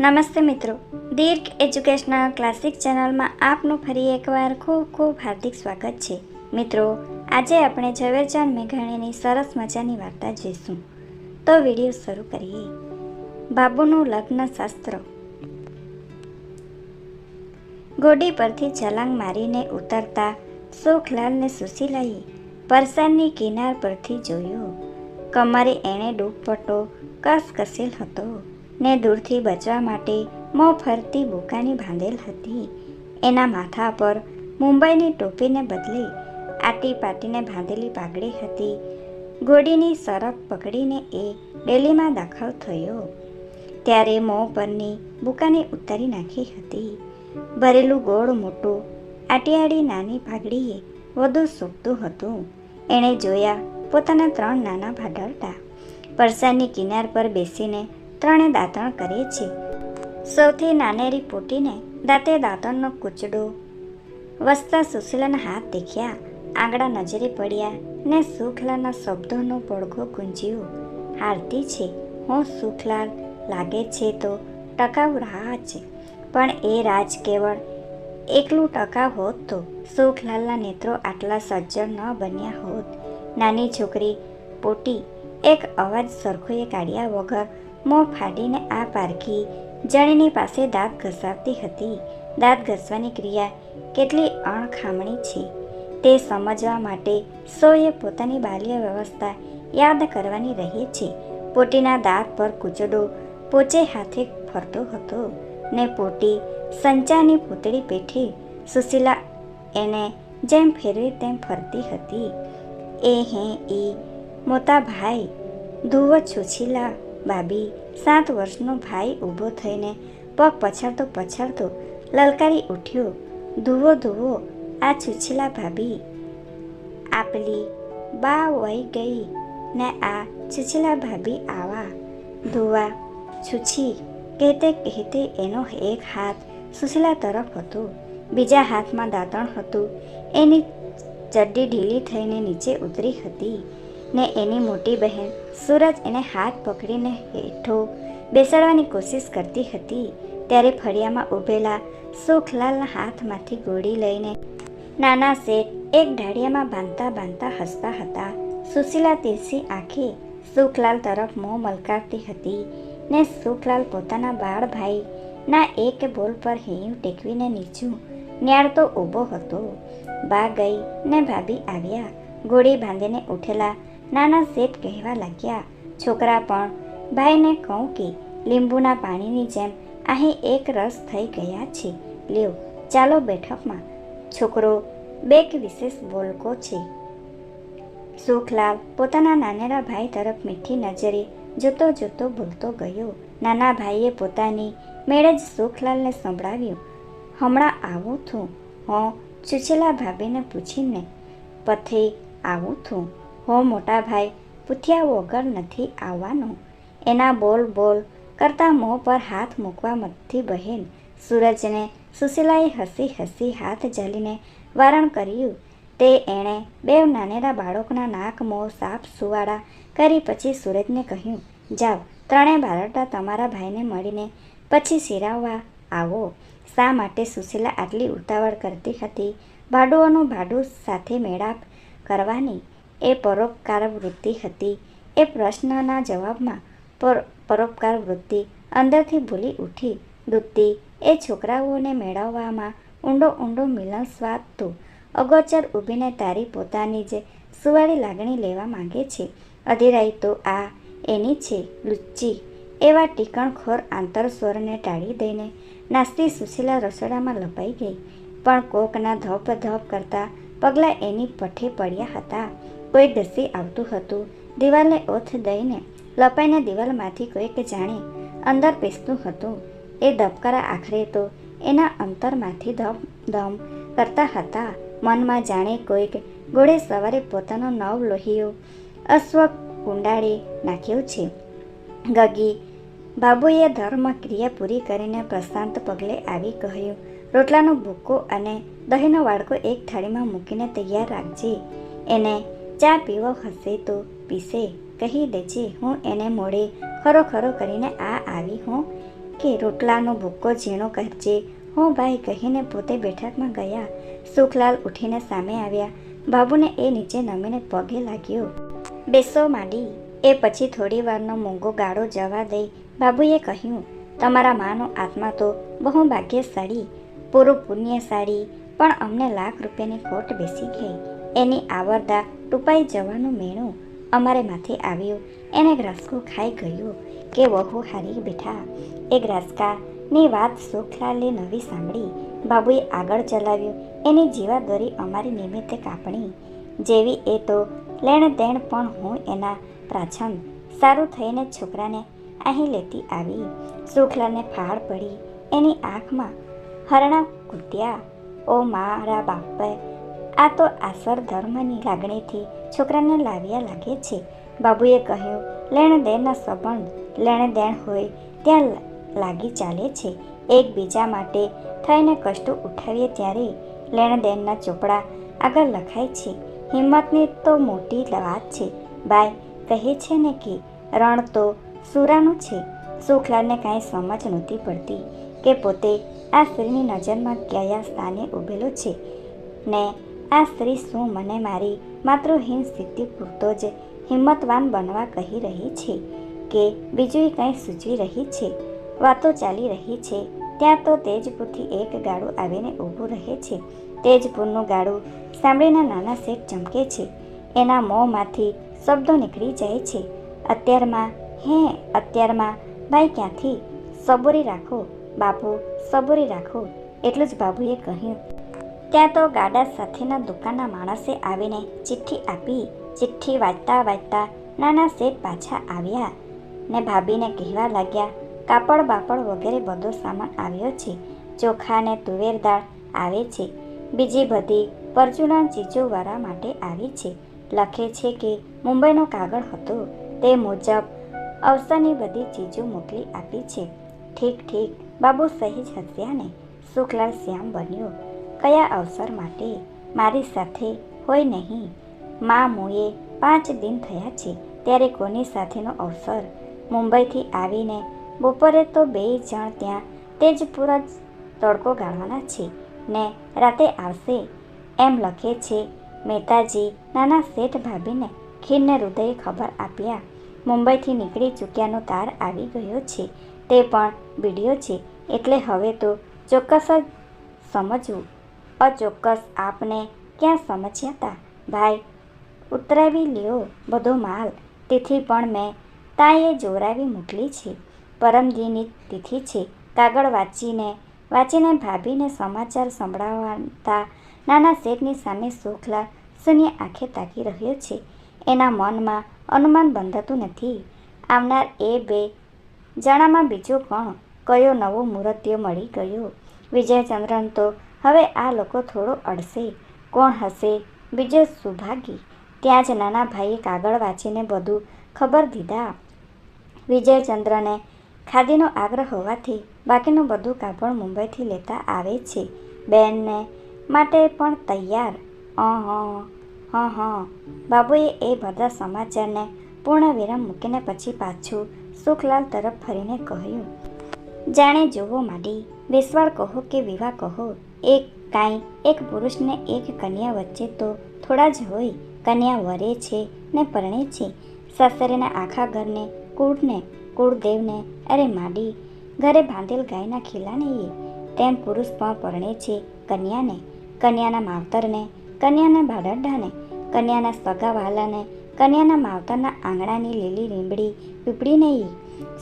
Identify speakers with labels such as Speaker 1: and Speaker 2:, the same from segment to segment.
Speaker 1: નમસ્તે મિત્રો. દીર્ઘ educational classic ચેનલમાં આપનું ફરી એકવાર ખૂબ ખૂબ હાર્દિક સ્વાગત છે. મિત્રો, આજે આપણે ઝવેરચંદ મેઘાણીની સરસ મજાની વાર્તા જોઈશું. તો વીડિયો શરૂ કરીએ. બાબુનું લગ્ન શાસ્ત્ર. ગોડી પરથી છલાંગ મારીને ઉતરતા સુખલાલને સુશીલાએ પરસાદની કિનાર પરથી જોયું. કમરે એણે ડૂબપટ્ટો કસકસેલ હતો. ને દૂરથી બચવા માટે મોં ફરતી બુકાની બાંધેલ હતી. એના માથા પર મુંબઈની ટોપીને બદલે આટી પાટીને બાંધેલી પાઘડી હતી. ગોડીની સરક પકડીને એ ડેલીમાં દાખલ થયો. ત્યારે મોં પરની બુકાને ઉતારી નાખી હતી. ભરેલું ગોળ મોટું આટીઆડી નાની પાઘડીએ વધુ સૂકતું હતું. એણે જોયા પોતાના ત્રણ નાના ભાડરટા પરસાની કિનાર પર બેસીને ત્રણે દાંતણ કરે છે. સૌથી નાનેરી પોટીને દાંતે દાંતણનો કૂચડો. વસતા સુશીલાના હાથ દેખ્યા, આંગળા નજરે પડ્યા ને સુખલાલના શબ્દોનો પડઘો ગુંજ્યો. હારતી છે, હું સુખલાલ, લાગે છે તો ટકાઉ છે, પણ એ રાજ કેવળ એકલું ટકા હોત તો સુખલાલના નેત્રો આટલા સજ્જડ ન બન્યા હોત. નાની છોકરી પોટી એક અવાજ સરખોએ કાઢ્યા વગર મોં ફાડીને આ પારખી જણીની પાસે દાંત ઘસાવતી હતી. દાંત ઘસવાની ક્રિયા કેટલી અણખામણી છે. તે સમજવા માટે સૌએ પોતાની બાલ્ય વ્યવસ્થા યાદ કરવાની રહી છે. પોટીના દાંત પર કૂચડો પોચે હાથે ફરતો હતો ને પોટી સંચાની પૂતળી પેઠી સુશીલા એને જેમ ફેરવે તેમ ફરતી હતી. એ હે એ મોટા ભાઈ, ધુવ છુછીલા બાબી સાત વર્ષનો ભાઈ ઊભો થઈને પગ પછાડતો પછાડતો લલકારી ઉઠ્યો. ધુવો ધુવો, આ છુછીલા ભાભી આપલી બા વહી ગઈ ને આ છુછીલા ભાભી આવા. ધુવા છુછી, કહેતે કહેતે એનો એક હાથ સુશીલા તરફ હતો. બીજા હાથમાં દાંતણ હતું. એની ચડ્ડી ઢીલી થઈને નીચે ઉતરી હતી. ને એની મોટી બહેન સૂરજ એને હાથ પકડીને હેઠો બેસાડવાની કોશિશ કરતી હતી. ત્યારે ફળિયામાં ઊભેલા સુખલાલના હાથમાંથી ગોળી લઈને નાના શેઠ એક ઢાળિયામાં બાંધતા બાંધતા હસતા હતા. સુશીલા તીરસી આંખે સુખલાલ તરફ મોં મલકાવતી હતી ને સુખલાલ પોતાના બાળ ભાઈ ના એક બોલ પર હેયું ટેકવીને નીચું ન્યાળતો ઊભો હતો. બા ગઈ ને ભાભી આવ્યા. ગોળી બાંધીને ઉઠેલા નાના શેઠ કહેવા લાગ્યા. છોકરા, પણ ભાઈને કહું કે લીંબુના પાણીની જેમ અહીં એક રસ થઈ ગયા છે. લ્યો, ચાલો બેઠકમાં. છોકરો બેક વિશેષ બોલકો છે. સુખલાલ પોતાના નાનેરા ભાઈ તરફ મીઠી નજરે જોતો જોતો બોલતો ગયો. નાના ભાઈએ પોતાની મેળે જ સુખલાલને સંભળાવ્યું. હમણાં આવું છું હું છુછેલા ભાભીને પૂછીને પથે આવું છું હો મોટા ભાઈ પૂછ્યા વગર નથી આવવાનું. એના બોલ બોલ કરતા મોં પર હાથ મૂકવા મથી બહેન સૂરજને સુશીલાએ હસી હસી હાથ ઝાલીને વારણ કર્યું. તે એણે બે નાનેરા બાળકના નાક, મોં સાફ સુવાળા કરી પછી સૂરજને કહ્યું, જાઓ, ત્રણેય બાળટા તમારા ભાઈને મળીને પછી સિરાવવા આવો. શા માટે સુશીલા આટલી ઉતાવળ કરતી હતી? ભાડુઓનું ભાડું સાથે મેળાપ કરવાની એ પરોપકાર વૃત્તિ હતી. એ પ્રશ્નના જવાબમાં પર, પરોપકાર વૃત્તિ અંદરથી ભૂલી ઉઠી. દુત્તિ, એ છોકરાઓને મેળવવામાં ઊંડો ઊંડો મિલન સ્વાદ તો. અગોચર ઊભીને તારી પોતાની જે સુવાળી લાગણી લેવા માંગે છે. અધિરાઈ તો આ, એની છે, લુચ્ચી. એવા ટીકણખોર આંતરસ્વરને ટાળી દઈને નાસ્તી સુશીલા રસોડામાં લપાઈ ગઈ. પણ કોકના ધપ ધપ કરતા પગલાં એની પઠે પડ્યા હતા. કોઈ ઘસી આવતું હતું. દિવાલને ઓથ દઈને લપાઈને દિવાલમાંથી કોઈક જાણે અંદર પીસતું હતું. એ ધબકારા આખરે તો એના અંતરમાંથી ધમ ધમ કરતા હતા. મનમાં જાણે કોઈક ઘોડે સવારે પોતાનો નવ લોહીઓ અશ્વ કુંડાળી નાખ્યો છે. ગગી બાબુએ ધર્મ ક્રિયા પૂરી કરીને પ્રશાંત પગલે આવી કહ્યું, રોટલાનો ભૂકો અને દહીંનો વાડકો એક થાળીમાં મૂકીને તૈયાર રાખજે. એને ચા પીવો, હશે તો પીશે. કહી દેજે હું એને મોડે ખરો ખરો કરીને આ આવી હું કે રોટલાનો ભૂક્કો ઝીણો કરજે. હું ભાઈ કહીને પોતે બેઠકમાં ગયા. સુખલાલ ઉઠીને સામે આવ્યા. બાબુને એ નીચે નમીને પગે લાગ્યો. બેસો માંડી. એ પછી થોડી વારનો મૂંગો ગાળો જવા દઈ બાબુએ કહ્યું, તમારા માનો આત્મા તો બહુ ભાગ્યશાળી, પૂરું પુણ્યશાળી, પણ અમને લાખ રૂપિયાની ખોટ બેસી ગઈ. એની આવરદા ટૂંપાઈ જવાનું મેણું અમારે માથે આવ્યું. એને ગ્રાસકો ખાઈ ગયું કે વહુ હારી બેઠા. એ ગ્રાસકાની વાત સુખલાલે નવી સાંભળી. બાબુએ આગળ ચલાવ્યું. એની જીવાદોરી અમારી નિમિત્તે કાપણી. જેવી એ તો લેણ દેણ પણ હું એના પ્રાછમ સારું થઈને છોકરાને અહીં લેતી આવી. સુખલાને ફાળ પડી. એની આંખમાં હરણા કૂદ્યા ઓ મારા બાપે આ તો આસર ધર્મની લાગણીથી છોકરાને લાવ્યા લાગે છે. બાબુએ કહ્યું, લેણ દેણના સંબંધ, લેણ દેણ હોય ત્યાં લાગી ચાલે છે. એકબીજા માટે થઈને કષ્ટો ઉઠાવીએ ત્યારે લેણ દેણના ચોપડા આગળ લખાય છે. હિંમતની તો મોટી વાત છે. બાય કહે છે ને કે, રણ તો સુરાનું છે. સુખલાલને કાંઈ સમજ નહોતી પડતી કે પોતે આ સ્ત્રીની નજરમાં કયા સ્થાને ઊભેલો છે. ને આ સ્ત્રી શું મને મારી માતૃહીન સ્થિતિ પૂરતો જ હિંમતવાન બનવા કહી રહી છે કે બીજું કંઈ સૂચવી રહી છે? વાતો ચાલી રહી છે. ત્યાં તો તેજપુરથી એક ગાડું આવીને ઊભું રહે છે. તેજપુરનું ગાડું સાંભળીને નાના શેઠ ચમકે છે. એના મોંમાંથી શબ્દો નીકળી જાય છે. અત્યારમાં? હે, અત્યારમાં? ભાઈ ક્યાંથી? સબોરી રાખો. બાપુ, સબોરી રાખો. એટલું જ બાબુએ કહ્યું. ત્યાં તો ગાડા સાથેના દુકાનના માણસે આવીને ચિઠ્ઠી આપી, ચિઠ્ઠી વાંચતા વાંચતા નાના શેઠ પાછા આવ્યા ને ભાભીને કહેવા લાગ્યા, કાપડ બાપડ વગેરે બધો સામાન આવ્યો છે. ચોખા ને તુવેર દાળ આવે છે. બીજી બધી પરચુરણ ચીજો વાળા માટે આવી છે. લખે છે કે મુંબઈનો કાગળ હતો. તે મુજબ અવસરની બધી ચીજો મોકલી આપી છે. ઠીક ઠીક. બાબુ સહેજ હસ્યા ને. સુખલાલ શ્યામ બન્યો. કયા અવસર માટે મારી સાથે હોય નહીં? મા મોએ પાંચ દિન થયા છે, ત્યારે કોની સાથેનો અવસર? મુંબઈથી આવીને બપોરે તો બે જણ ત્યાં તેજપુર જ તડકો ગાળવાના છે, ને રાતે આવશે. એમ લખે છે, મહેતાજી, નાના શેઠ ભાભીને ખીરને હૃદયે ખબર આપ્યા. મુંબઈથી નીકળી ચૂક્યાનો તાર આવી ગયો છે, તે પણ બીડ્યો છે, એટલે હવે તો ચોક્કસ જ સમજવું અચોક્કસ આપને ક્યાં સમજ્યા હતા ભાઈ, ઉતરાવી લ્યો બધો માલ. તેથી પણ મેં તાએ જોરાવી મોકલી છે. પરમદિની તિથિ છે. કાગળ વાંચીને વાંચીને ભાભીને સમાચાર સંભળાવતા નાના શેઠની સામે સોખલા શૂન્ય આંખે તાકી રહ્યો છે. એના મનમાં અનુમાન બંધાતું નથી. આવનાર એ બે જણામાં બીજો કોણ કયો નવો મૂર્તિઓ મળી ગયો? વિજયચંદ્રન તો હવે આ લોકો થોડો અડશે કોણ હશે બીજો સુભાગી ત્યાં જ નાના ભાઈએ કાગળ વાંચીને બધું ખબર દીધા. વિજયચંદ્રને ખાદીનો આગ્રહ હોવાથી બાકીનું બધું કાપડ મુંબઈથી લેતા આવે છે. બેનને માટે પણ તૈયાર. અ હં હં બાબુએ એ બધા સમાચારને પૂર્ણ વિરામ મૂકીને પછી પાછું સુખલાલ તરફ ફરીને કહ્યું, જાણે જોવો માડી, વિશ્વાળ કહો કે વિવાહ કહો. એક કાંઈ એક પુરુષને એક કન્યા વચ્ચે તો થોડા જ હોય. કન્યા વરે છે ને પરણે છે. સાસરેના આખા ઘરને, કુળને, કુળદેવને, અરે માડી, ઘરે બાંધેલ ગાયના ખીલાને એ. તેમ પુરુષ પણ પરણે છે કન્યાને. કન્યાના માવતરને, કન્યાના બાળરડાને કન્યાના સગાવાલાને કન્યાના માવતરના આંગણાની લીલી લીંબડી પીપડી એ.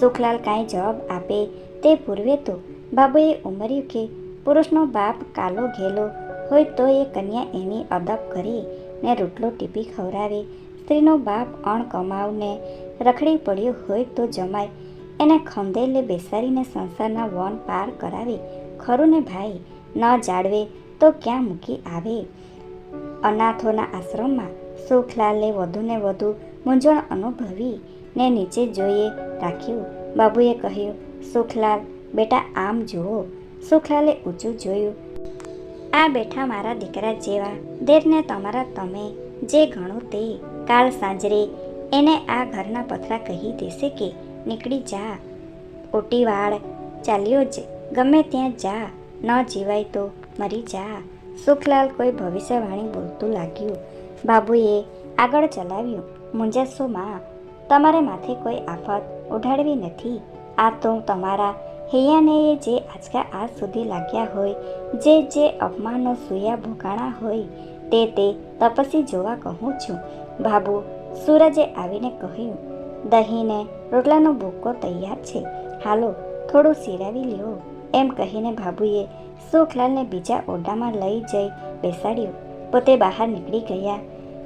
Speaker 1: સુખલાલ કાંઈ જવાબ આપે તે પૂર્વે તો, બાબુએ ઉમર્યું કે પુરુષનો બાપ કાલો ઘેલો હોય તો એ કન્યા એની અદબ કરી ને રોટલો ટીપી ખવડાવે. સ્ત્રીનો બાપ અણ કમાવને રખડી પડ્યો હોય તો જમાય. એને ખંદેલે બેસાડીને સંસારના વન પાર કરાવે. ખરું ને ભાઈ, ન જાળવે તો ક્યાં મૂકી આવે? અનાથોના આશ્રમમાં સુખલાલે વધુને વધુ મૂંઝવણ અનુભવી ને નીચે જોઈએ રાખ્યું. બાબુએ કહ્યું, સુખલાલ, બેટા આમ જુઓ. સુખલાલે ઊંચું જોયું. આ બેઠા મારા દીકરા જેવા. દેરને તમારા તમે જે ગણો તે. કાલ સાંજરે એને આ ઘરના પથરા કહી દેશે કે, નીકળી જા. ઓટીવાળ ચાલ્યો જ. ગમે ત્યાં જા. ન જીવાય તો મરી જા. સુખલાલ કોઈ ભવિષ્યવાણી બોલતું લાગ્યું. બાબુએ આગળ ચલાવ્યું. મુંજાસો માં. તમારે માથે કોઈ આફત ઉઢાડવી નથી. આ તો તમારા હૈયાને જે આજકા આજ સુધી લાગ્યા હોય જે જે અપમાનો સૂયા ભોગાણા હોય તે તે તપસી જોવા કહું છું બાબુ સૂરજે આવીને કહ્યું દહીંને રોટલાનો ભૂકો તૈયાર છે હાલો થોડું સિરાવી લ્યો એમ કહીને બાબુએ સુખલાલને બીજા ઓરડામાં લઈ જઈ બેસાડ્યો પોતે બહાર નીકળી ગયા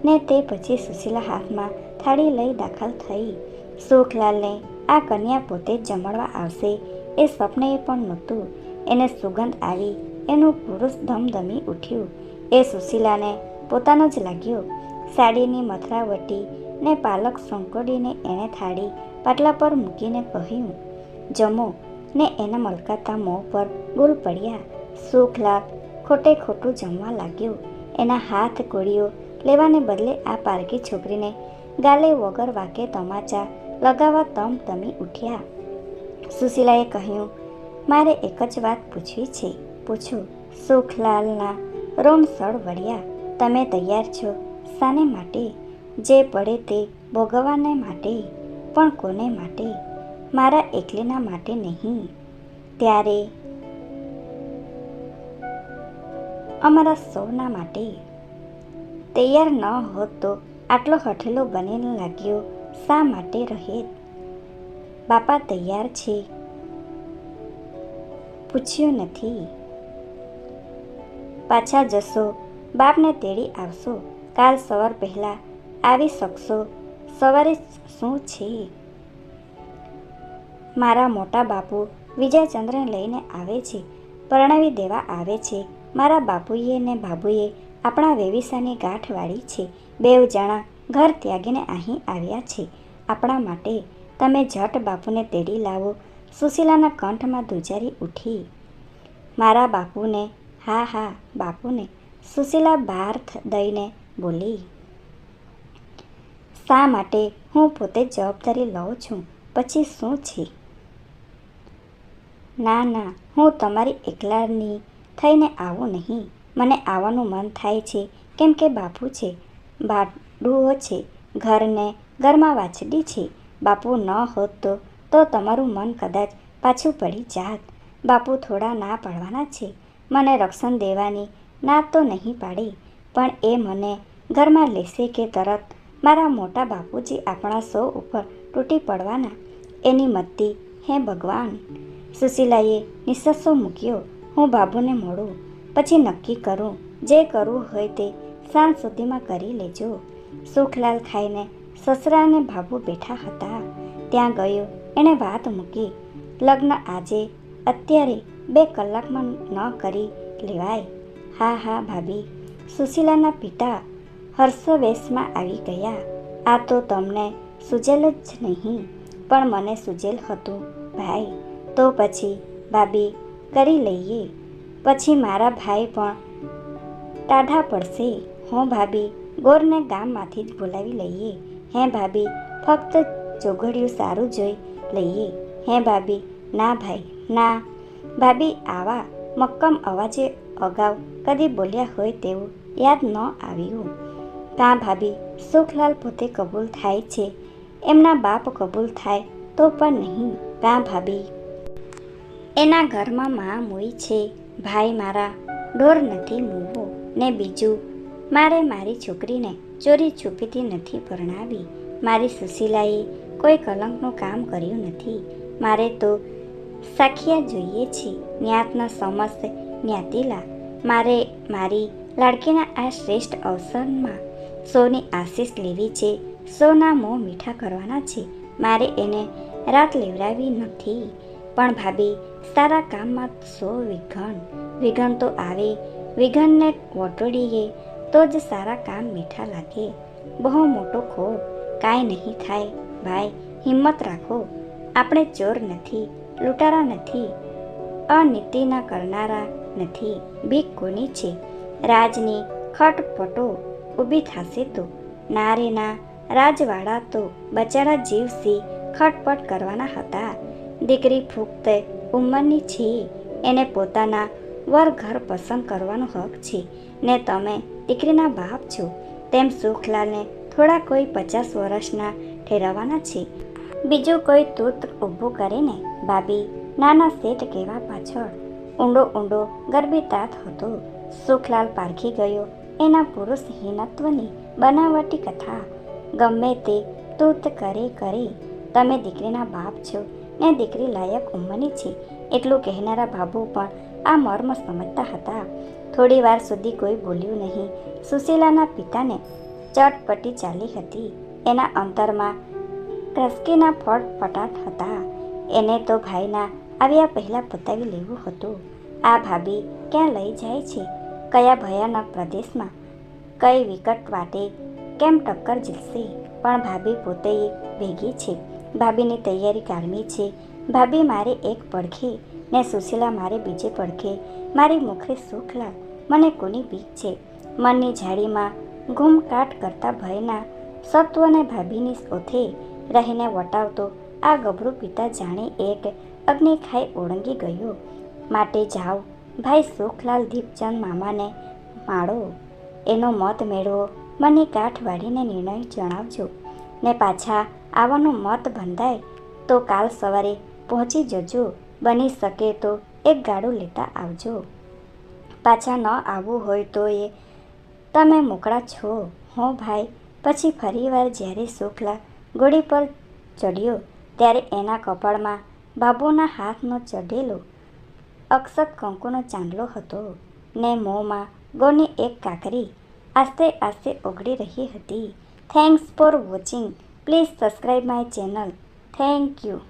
Speaker 1: ને તે પછી સુશીલા હાથમાં થાળી લઈ દાખલ થઈ સુખલાલને આ કન્યા પોતે જમણવા આવશે એ સ્વપ્નએ પણ નહોતું. એને સુગંધ આવી, એનું પુરુષ ધમધમી ઉઠ્યું. એ સુશીલાને પોતાનો જ લાગ્યો. સાડીની મથરાવટી ને પાલક સંકોડીને એણે થાળી પાટલા પર મૂકીને કહ્યું, જમો. ને એના મલકાતા મોં પર ગુલ પડ્યા. સુખ લાભ ખોટે ખોટું જમવા લાગ્યું. એના હાથ કોળીઓ લેવાને બદલે આ પારકી છોકરીને ગાલે વગર વાકે તમાચા લગાવવા તમ તમી ઉઠ્યા. સુશીલાએ કહ્યું, મારે એક જ વાત પૂછવી છે. પૂછો. સુખલાલના રોમ સળ વળ્યા તમે તૈયાર છો. શાને માટે? જે પડે તે ભોગવવાને માટે? પણ કોને માટે? મારા એકલીના માટે નહીં. ત્યારે અમારા સૌના માટે. તૈયાર ન હોત તો આટલો હઠેલો બનીને લાગ્યો. શા માટે રહે બાપા તૈયાર છે. પૂછ્યું નથી. પાછા જશો, બાપને તેડી આવશો. કાલ સવાર પહેલાં આવી શકશો. સવારે શું છે? મારા મોટા બાપુ વિજયચંદ્રને લઈને આવે છે. પરણાવી દેવા આવે છે. મારા બાપુએ ને બાબુએ આપણા વેવિસાની ગાંઠ વાળી છે. બેવ જણા ઘર ત્યાગીને અહીં આવ્યા છે. આપણા માટે તમે જટ બાપુને તેડી લાવો. સુશીલાના કંઠમાં ધ્રુજારી ઉઠી. મારા બાપુને, હા હા, બાપુને, સુશીલા બહાર દઈને બોલી. શા માટે હું પોતે જવાબદારી લઉં છું? પછી શું છે? ના ના, હું તમારી એકલાની થઈને આવું નહીં. મને આવવાનું મન થાય છે. કેમ કે બાપુ છે બાડુઓ છે, ઘરને ઘરમાં વાછડી છે. બાપુ ન હોત તો તો તમારું મન કદાચ પાછું પડી જાત. બાપુ થોડા ના પાડવાના છે. મને રક્ષણ દેવાની ના તો નહીં પાડી. પણ એ મને ઘરમાં લેશે કે તરત મારા મોટા બાપુજી આપણા સૌ ઉપર તૂટી પડવાના? એની મત્તી હે ભગવાન. સુશીલાએ નિસસ્સો મૂક્યો. હું બાબુને મળું પછી નક્કી કરું. જે કરવું હોય તે સાંજ સુધીમાં કરી લેજો. સુખલાલ ખાઈને સસરાને બાબુ બેઠા હતા. ત્યાં ગયો. એણે વાત મૂકી. લગ્ન આજે. અત્યારે બે કલાકમાં ન કરી લેવાય. હા હા, ભાભી. સુશીલાના પિતા હર્ષવેશમાં આવી ગયા. આ તો તમને સૂજેલ જ નહીં, પણ મને સૂજેલ હતું, ભાઈ. તો પછી, ભાભી, કરી લઈએ. પછી મારા ભાઈ પણ ટાઢા પડશે. હું, ભાભી, ગોરને ગામમાંથી જ બોલાવી લઈએ. હે ભાભી, ફક્ત ચોઘડિયું સારું જોઈ લઈએ. હે ભાભી, ના ભાઈ, ના. ભાભી, આવા મક્કમ અવાજે અગાઉ કદી બોલ્યા હોય તેવું યાદ ન આવ્યું. કાં ભાભી, સુખલાલ પોતે કબૂલ થાય છે. એમના બાપ કબૂલ થાય તો પણ નહીં. કાં ભાભી. એના ઘરમાં મા મોઈ છે. ભાઈ મારા ઢોર નથી મૂવો ને બીજું, મારે મારી છોકરીને ચોરી છુપીથી નથી પરણાવી. મારી સુશીલાએ કોઈ કલંકનું કામ કર્યું નથી. મારે તો સાખિયા જોઈએ છે, ન્યાતના સમસ્ત જ્ઞાતિલા મારે મારી લાડકીના આ શ્રેષ્ઠ અવસરમાં સૌની આશીષ લેવી છે, સૌના મોં મીઠા કરવાના છે. મારે એને રાત લેવડાવી નથી. પણ ભાભી, સારા કામમાં સો વિઘન. વિઘન તો આવે. વિઘનને વટોડીએ તો જ સારા કામ મીઠા લાગે. બહુ મોટો ખોટ કાંઈ નહીં થાય. ભાઈ, હિંમત રાખો. આપણે ચોર નથી, લૂંટારા નથી, અનીતિના કરનારા નથી બીક કોની છે. રાજની ખટપટો ઊભી થશે તો, નારેના રાજવાળા તો બચારા જીવસી ખટપટ કરવાના હતા. દીકરી પુખ્ત ઉંમરની છે, એને પોતાના વર ઘર પસંદ કરવાનો હક છે ને તમે દીકરીના બાપ છો, તેમ સુખલાલને થોડા કોઈ પચાસ વર્ષના ઠેરવવાના છે. બીજું કોઈ તૂત ઊભું કરીને, ભાભી, નાના શેઠ કહેવા પાછળ? ઊંડો ઊંડો ગર્ભિતાત હતો. સુખલાલ પારખી ગયો. એના પુરુષ પુરુષહીનત્વની બનાવટી કથા. ગમે તે તૂત કરે કરે, તમે દીકરીના બાપ છો ને દીકરી લાયક ઉંમરની છે. એટલું કહેનારા બાબુ પણ આ મર્મ સમજતા હતા. થોડી વાર સુધી કોઈ બોલ્યું નહીં. સુશીલાના પિતાને ચટપટી ચાલી હતી. એના અંતરમાં ટસકીના ફળ ફટાટ હતા. એને તો ભાઈના આવ્યા પહેલાં પતાવી લેવું હતું. આ ભાભી ક્યાં લઈ જાય છે? કયા ભયાનક પ્રદેશમાં? કઈ વિકટ વાટે? કેમ ટક્કર જીતશે પણ ભાભી પોતે ભેગી છે. ભાભીની તૈયારી કાઢવી છે. ભાભી મારે એક પડખે ને સુશીલા મારે બીજે પડખે મારી મુખે સુખલા મને કોની બીક છે? મનની જાળીમાં ઘૂમકાટ કરતા ભયના સત્વને ભાભીની ઓથે રહીને વટાવતો આ ગભરું પિતા જાણે એક અગ્નિ ખાઈ ઓળંગી ગયો. માટે જાઓ, ભાઈ સુખલાલ દીપચંદ મામાને માળો. એનો મત મેળવો. મને કાઠ વાળીને નિર્ણય જણાવજો. ને પાછા આવવાનો મત બંધાય તો કાલ સવારે પહોંચી જજો. બની શકે તો એક ગાડું લેતા આવજો. પાછા ન આવવું હોય તો એ તમે મોકળા છો. હો ભાઈ, પછી ફરીવાર જ્યારે શુક્લા ગોળી પર ચડ્યો ત્યારે એના કપાળમાં બાબુના હાથનો ચઢેલો અક્ષત કંકુનો ચાંદલો હતો ને મોંમાં ગોની એક કાકરી આસ્તે આસ્તે ઓગળી રહી હતી. Thanks for watching please subscribe my channel thank you